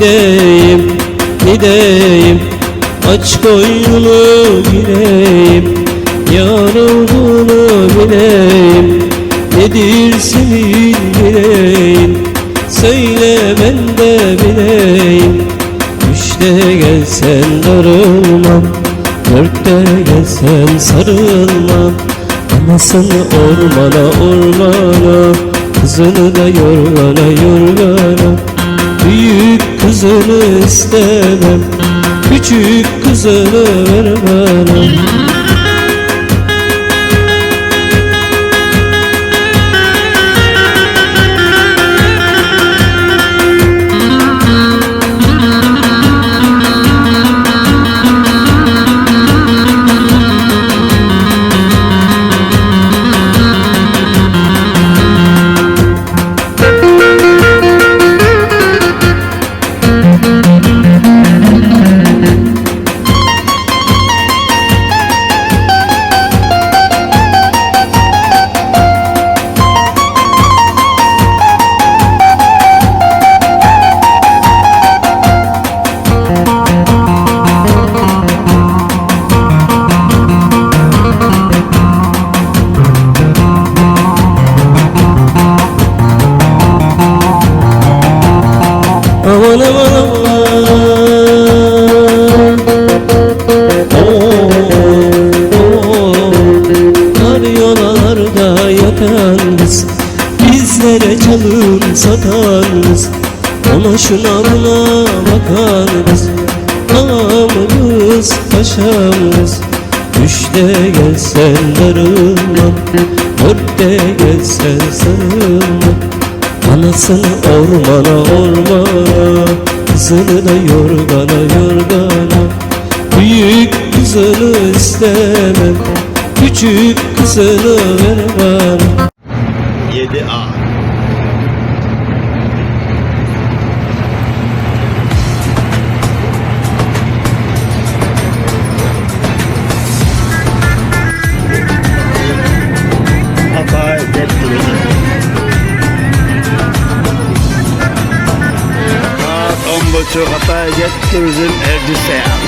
Ne deyim ne deyim Aç koynunu gireyim Yar olduğunu bileyim. Nedir senin yüreğin Söyle ben de bileyim. Üçte gelsen darılmam Dörtte gelsen sarılmam Anasını ormana ormana Kızını da yorgana yorgana kızını istemem. Küçük kızını ver kız Üçte gelsen darılmam Dörtte gelsen sarılmam Anasını ormana ormana Kızını da yorgana yorgana. Büyük kızını istemem Küçük kızını ver bana Turizm Ercü Seyahat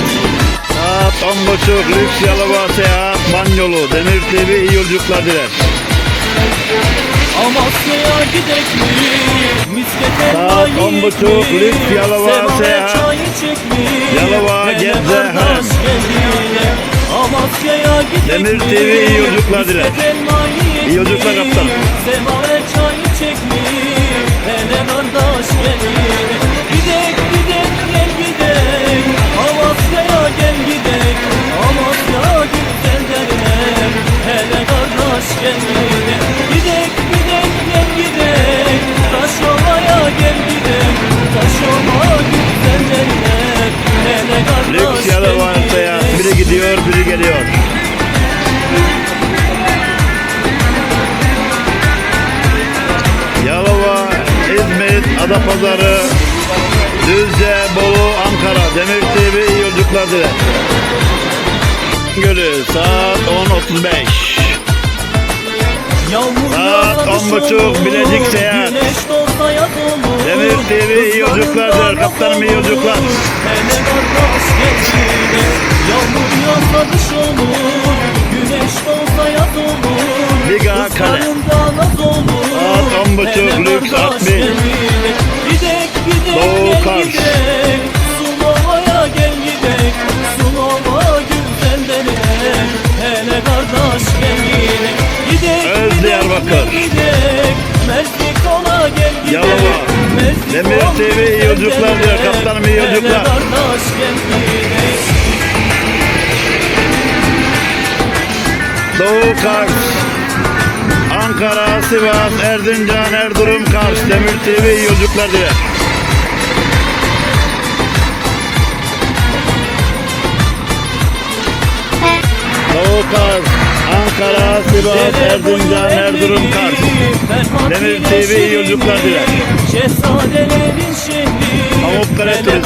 Saat on buçuk Lüks Yalova Seyahat Banyolu Demir TV iyi yolculuklar diler Amasya'ya gidek mi? Miskete Saat on buçuk, Lüks Yalova seyahat. Yalova, Gebze, Harem. geldiğine Amasya'ya gidek Demir mi? TV iyi yolculuklar diler. İyi yolculuklar kaptan. Semavere çay içek mi? Hele kardeş geldiğine Hele kardeş gel gidek Gidek gidek gel gidek. Taşova'ya gel gidek Taşova güzel derler Hele kardeş gel gidek. Biri gidiyor biri geliyor. Yalova, İzmit, Adapazarı, Düzce, Bolu, Ankara, Demir TV iyi yolculuklar diler. Gölü saat 10.35 Yağmur Saat yağsa on kış buçuk, olur, Bilecik seyahat. Demir TV iyi yolculuklar diler. Kaptanım iyi yolculuklar. Yağmur yağsa kış olur. Güneş doğsa yaz olur. Liga Kale. Buçuk, Hele lüks kardeş altmış. gelmine. Gidek gidek Doğu Kars. Yolculuklar diyor. Kaptanım iyi yolculuklar. Doğu Kars Ankara, Sivas, Erzincan, Erzurum, Kars Demir TV iyi yolculuklar diler. Doğu Kars Sivas, Erzincan, Erzurum, Kars Demir TV iyi yolculuklar diler. Şehzadelerin şehri Pamukkale Hele Turizm.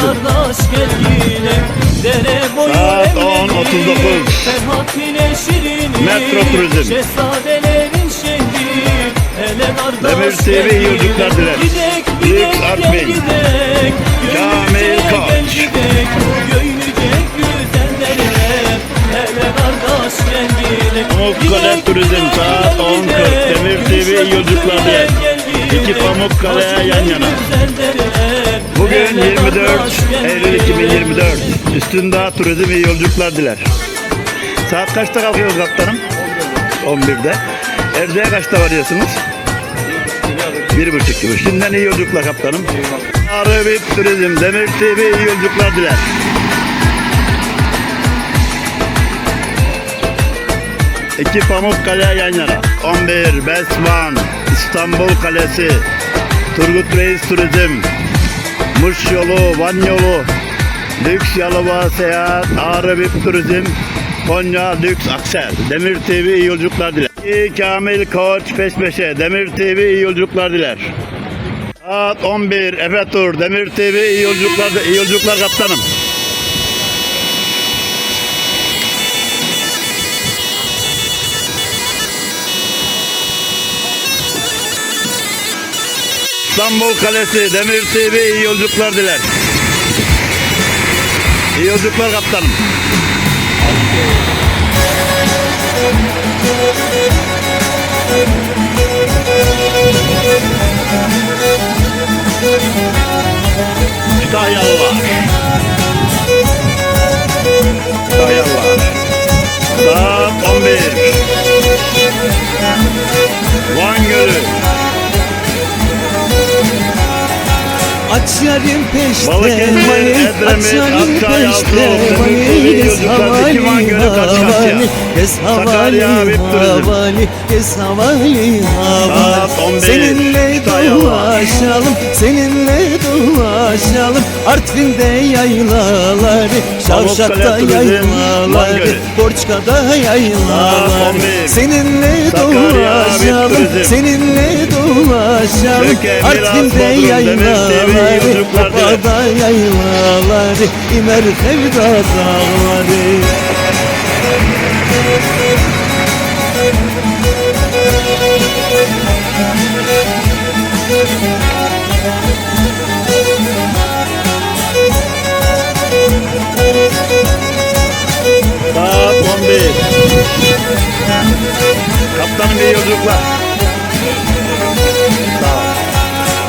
Saat evleri, 10.39. Ferhat ile Şirin şehri Metro Turizm. Şehzadelerin şehri Demir TV iyi yolculuklar gidek, diler. Gidek Lüks gidek Art gel Bey. gidek Kamil Koç. Pamukkale Turizm saat gel 10.40. gidek. Demir TV iyi yolculuklar diler. Gel gidek. İki Pamukkale yan yana. Bugün hele 24 kardeş gel Eylül gidek. 2024. Üstünde turizm iyi yolculuklar diler. Saat kaçta kalkıyoruz kaptanım? 11'de. Erde'ye kaçta varıyorsunuz? Bir buçuk gibi. Şimdiden iyi yolculuklar kaptanım. Arabip Turizm, Demir TV iyi yolculuklar diler. İki Pamukkale yan yana. 11 Besman, İstanbul Kalesi, Turgut Reis Turizm, Muş yolu, Van yolu, Lüks Yalova Seyahat, Ağrı VIP Turizm, Konya Lüks Aksel, Demir TV iyi yolculuklar diler. İyi Kamil Koç peş peşe, Demir TV iyi yolculuklar diler. Saat 11 Efe Tur, Demir TV iyi yolculuklar, iyi yolculuklar kaptanım. İstanbul Kalesi, Demir TV iyi yolculuklar diler. İyi yolculuklar kaptanım. Kütahyalılar. Kütahyalılar. Saat 11. Van Gölü. Aç yarim peşte Balıkesir, Edremit, Yozgat, havali Dikiman Gölü, Kaskasya. Sakarya, Vip Turizm. havali Gez havali havali 11, Seninle dolaşalım Seninle dolaşalım Artvin'de yaylaları Van yaylaları. Borçka'da yaylaları 11, Seninle dolaşalım. Seninle dolaşalım Artvin'de yaylaları. Babada yaylaları İmer Sevda dağları Saat iyi yolculuklar.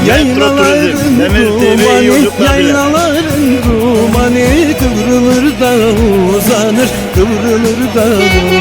İyi dumanı. Yaylaların dumanı Kıvrılır da uzanır Kıvrılır da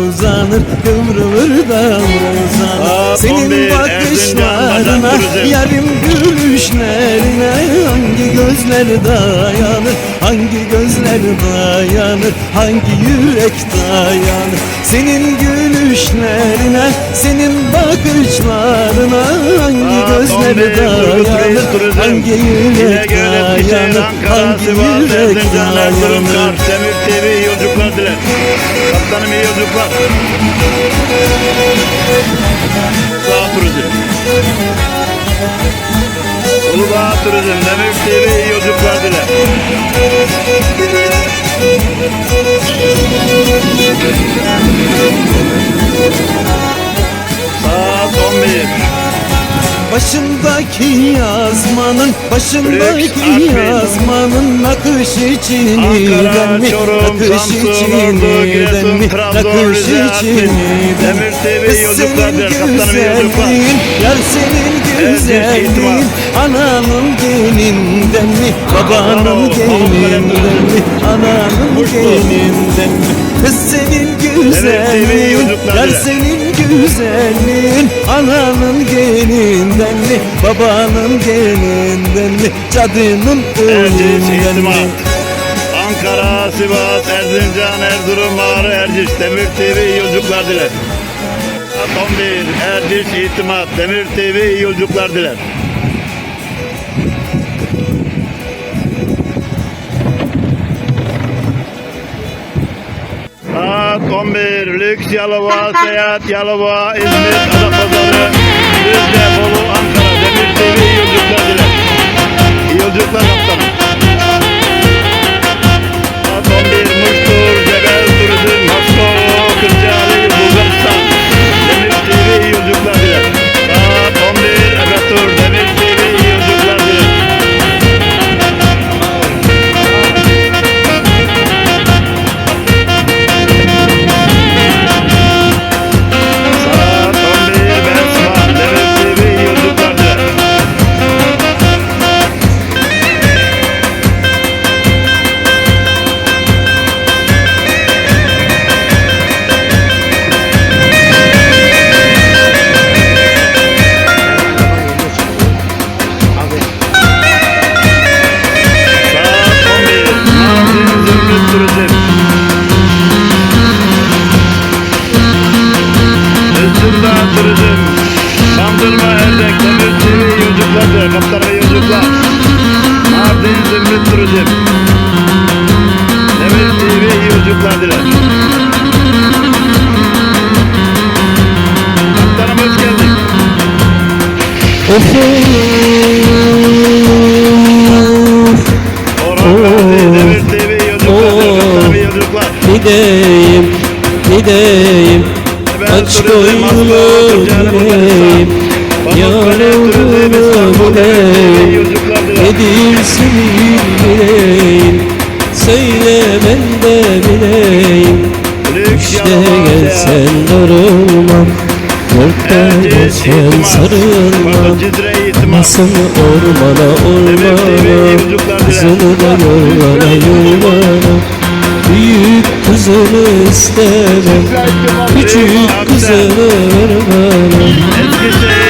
uzanır Kıvrılır da uzanır Senin 11, Erzincan, bakışlarına. Yarım gülüşlerine Hangi gözler dayanır Hangi gözler dayanır Hangi yürek dayanır Senin gülüşlerine Senin bakışlarına Hangi gözler 11, Turgut Reis dayanır. Hangi yürek Eskişehir, dayanır Hangi yürek dayanır Demir TV yolculuklar diler. Kaptanım iyi yolculuklar. Sağ Turizm. Uludağ Turizm, Demir TV iyi yolculuklar diler. Saat 11. Başındaki yazmanın, başındaki yazmanın nakış Ankara, ben mi? Nakış Giresun, mi? Nakış Kız yolculuklar senin güzelliğin, Yar senin güzelliğin. Ananın gelinden mi? Babanın gelinden mi? Ananın gelinden mi? Kız senin güzelliğin Yar senin güzelliğin Ananın gelinden mi Babanın gelinden mi Cadının önünden mi. Ankara, Sivas, Erzincan, Erzurum, Ağrı, Erciş, Demir TV iyi yolculuklar diler. Saat 11, Erciş, İtimat, Demir TV iyi yolculuklar diler. Saat 11, Lüks Yalova, Seyahat Yalova, İzmir, Adapazarı, Düzce, Bolu, İyi yolculuklar diler. İyi yolculuklar 11, Muştur, Cebel Turizm, Gideyim, gideyim Aç koyunu gideyim Turizm, Yağmurunu İstanbul, bileyim Söyle ben de bileyim İşte gelsen darılmam Dörtte İtimat, sarılmam. Nasıl ormana ormana Kızını da yollara yollara Büyük kızını istemem Küçük kızını ver bana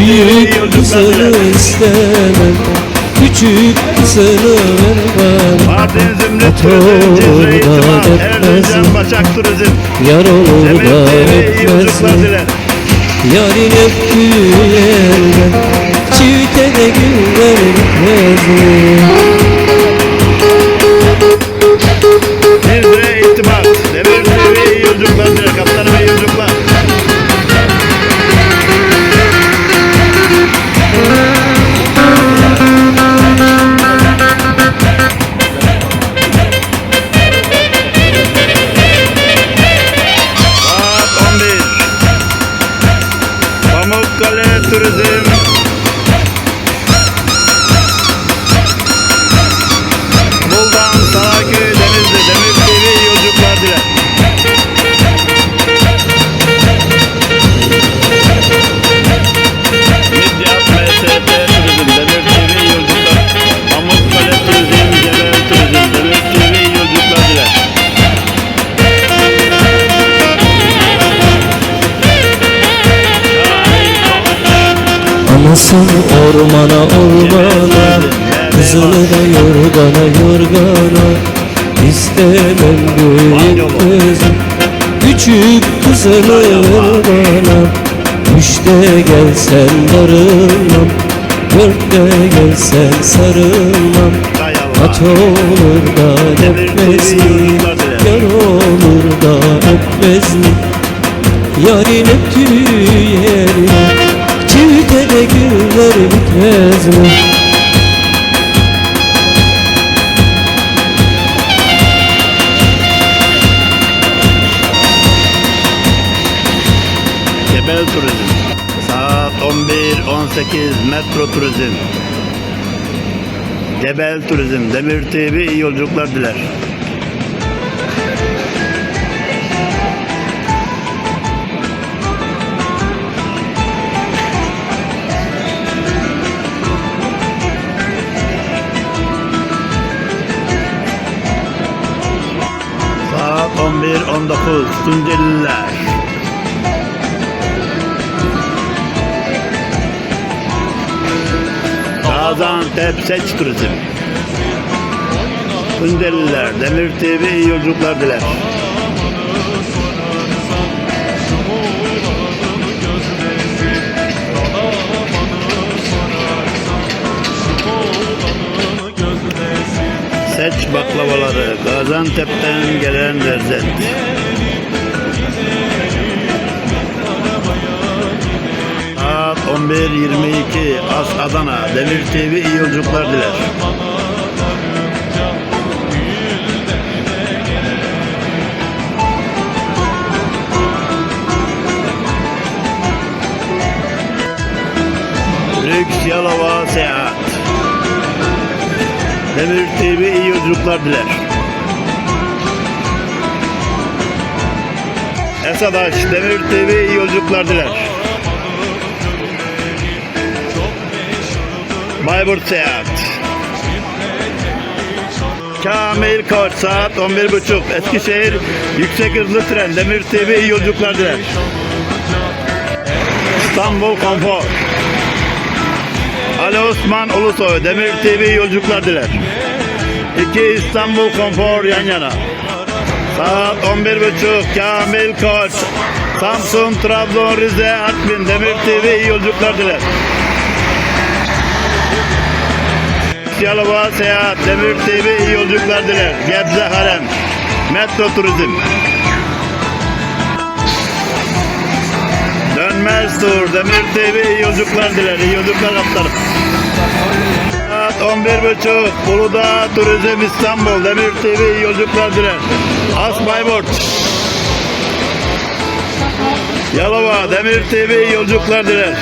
iyi Büyük yolculuklar kızını diler. istemem Küçük kızını ver bana Mardin Zümrüt Turizm. Cizre İtimat. Orada Erzincan etmez. Başak Turizm. Yar olur da TV iyi etmez yolculuklar mi? diler. Yarın öptüğü yerden Çiğte de güller bitmez? Anasın ormana ormana Kızını da yorgana yorgana İstemem büyük kızım Küçük kızını ver bana Üçte gelsen darılmam Dörtte gelsen sarılmam. At olur da öpmez mi? Yar olur da öpmez mi? Yarın öptüğü yerine de güller bitmez mi? Cebel Turizm. Saat 11.18 Metro Turizm. Cebel Turizm. Demir TV iyi yolculuklar diler. 11.19 Tunceliler. Gaziantep Seç Turizm. Tunceliler, Demir TV iyi yolculuklar diler. Havaları Gaziantep'ten gelen lezzet. Saat 11.22 As Adana Demir TV iyi yolculuklar diler. Lüks Yalova Seyahat Demir TV iyi yolculuklar diler. Esadaş Demir TV iyi yolculuklar diler. Bayburt Seyahat Kamil Koç saat 11.30 Eskişehir yüksek hızlı tren Demir TV iyi yolculuklar diler. İstanbul Konfor Ali Osman Ulusoy Demir TV yolculuklar diler. İki İstanbul Konfor yan yana. Saat 11.30 Kamil Koç Samsun, Trabzon, Rize, Artvin Demir TV yolculuklar diler. Yalova Seyahat Demir TV iyi yolculuklar diler. Gebze Harem Metro Turizm Dönmez Tur Demir TV iyi yolculuklar diler. İyi yolculuklar kaptanım. Saat 11.30 Uludağ Turizm İstanbul Demir TV yolculuklar diler. As Bayburt Yalova Demir TV yolculuklar diler.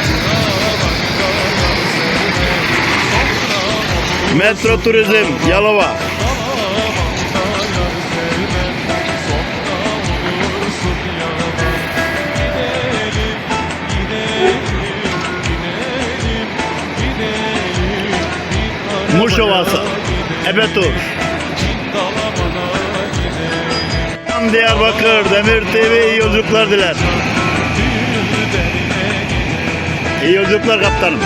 Metro Turizm Yalova Muş Ovası Ebetur Diyarbakır Demir TV iyi yolculuklar diler. İyi yolculuklar kaptanım.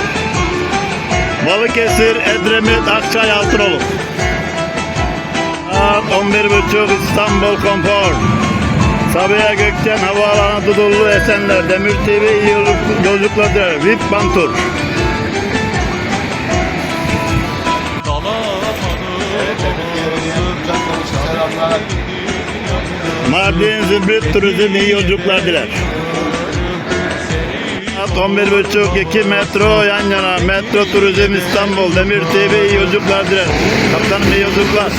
Balıkesir, Edremit, Akçay, Altınoluk. Saat 11.30 İstanbul Konfor. Sabiha Gökçen Havaalanı Dudullu Esenler Demir TV iyi yolculuk- yolculuklar diler. VIP Bantur. Mardin Zümrüt Turizm iyi yolculuklar diler. Saat 11.30 2 metro yan yana Metro Turizm İstanbul Demir TV iyi yolculuklar diler. Kaptanım iyi yolculuklar.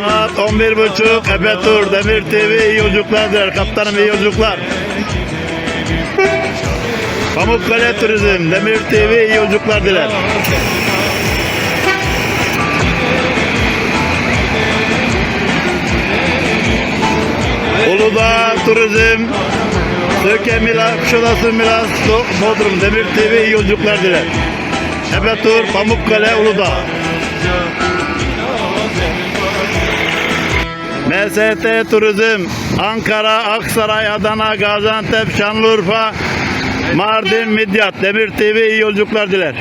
Saat 11.30 Efe Tur Demir TV iyi yolculuklar diler. Kaptanım iyi yolculuklar. Pamukkale Turizm Demir TV iyi yolculuklar diler. Turizm Söke Milas, Kuşadası Milas, Bodrum Demir TV iyi yolculuklar diler. Efe Tur Pamukkale Uludağ. MST Turizm Ankara, Aksaray, Adana, Gaziantep, Şanlıurfa, Mardin, Midyat, Demir TV iyi yolculuklar diler.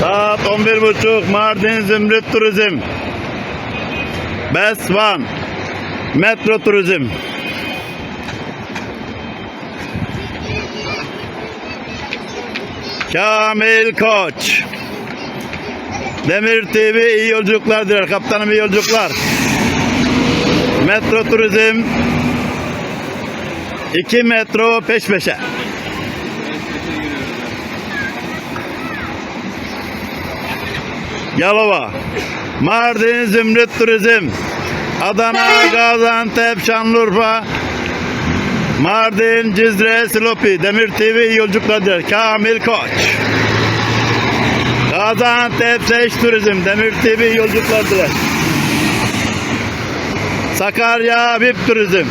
Saat 11.30 Mardin Zümrüt Turizm. Best One. Metro Turizm. Kamil Koç. Demir TV iyi yolculuklar diler. Kaptanım iyi yolculuklar. Metro Turizm. 2 metro peş peşe. Yalova. Mardin Zümrüt Turizm. Adana, Gaziantep, Şanlıurfa, Mardin, Cizre, Silopi, Demir TV iyi yolculuklar diler. Kamil Koç. Gaziantep, Seç Turizm, Demir TV iyi yolculuklar diler. Sakarya, VIP Turizm.